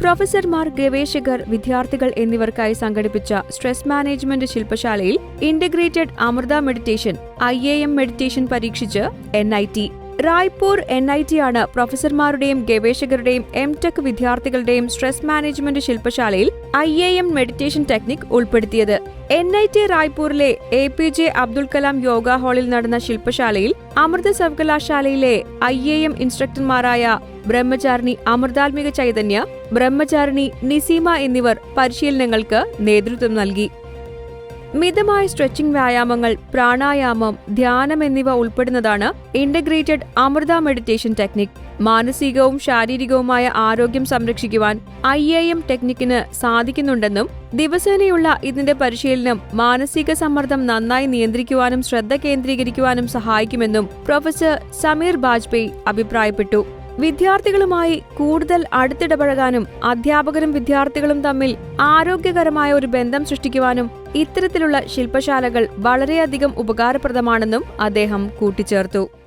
പ്രൊഫസർമാർ ഗവേഷകർ വിദ്യാർത്ഥികൾ എന്നിവർക്കായി സംഘടിപ്പിച്ച stress management ശില്പശാലയിൽ integrated Amrita meditation I A M meditation പരീക്ഷിച്ച് N I T. Raipur N I T ആണ് പ്രൊഫസർമാരുടെയും ഗവേഷകരുടെയും എം ടെക് വിദ്യാർത്ഥികളുടെയും stress management ശില്പശാലയിൽ I A M meditation technique ഉൾപ്പെടുത്തിയത്. N I T റായ്പൂരിലെ A P J Abdul Kalam yoga ഹാളിൽ നടന്ന ശില്പശാലയിൽ അമൃത സർവകലാശാലയിലെ ഐ എ എം ഇൻസ്ട്രക്ടർമാരായ ബ്രഹ്മചാരിണി അമൃതാത്മിക ചൈതന്യ ബ്രഹ്മചാരിണി നിസീമ എന്നിവർ പരിശീലനങ്ങൾക്ക് നേതൃത്വം നൽകി. മിതമായ സ്ട്രെച്ചിംഗ് വ്യായാമങ്ങൾ പ്രാണായാമം ധ്യാനം എന്നിവ ഉൾപ്പെടുന്നതാണ് ഇന്റഗ്രേറ്റഡ് അമൃത മെഡിറ്റേഷൻ ടെക്നിക് മാനസികവും ശാരീരികവുമായ ആരോഗ്യം സംരക്ഷിക്കുവാൻ ഐ എ എം ടെക്നിക്കിന് സാധിക്കുന്നുണ്ടെന്നും ദിവസേനയുള്ള ഇതിന്റെ പരിശീലനം മാനസിക സമ്മർദ്ദം നന്നായി നിയന്ത്രിക്കുവാനും ശ്രദ്ധ കേന്ദ്രീകരിക്കുവാനും സഹായിക്കുമെന്നും പ്രൊഫസർ സമീർ ബാജ്പേയി അഭിപ്രായപ്പെട്ടു. വിദ്യാർത്ഥികളുമായി കൂടുതൽ അടുത്തിടപഴകാനും അധ്യാപകരും വിദ്യാർത്ഥികളും തമ്മിൽ ആരോഗ്യകരമായ ഒരു ബന്ധം സൃഷ്ടിക്കുവാനും ഇത്തരത്തിലുള്ള ശില്പശാലകൾ വളരെയധികം ഉപകാരപ്രദമാണെന്നും അദ്ദേഹം കൂട്ടിച്ചേർത്തു.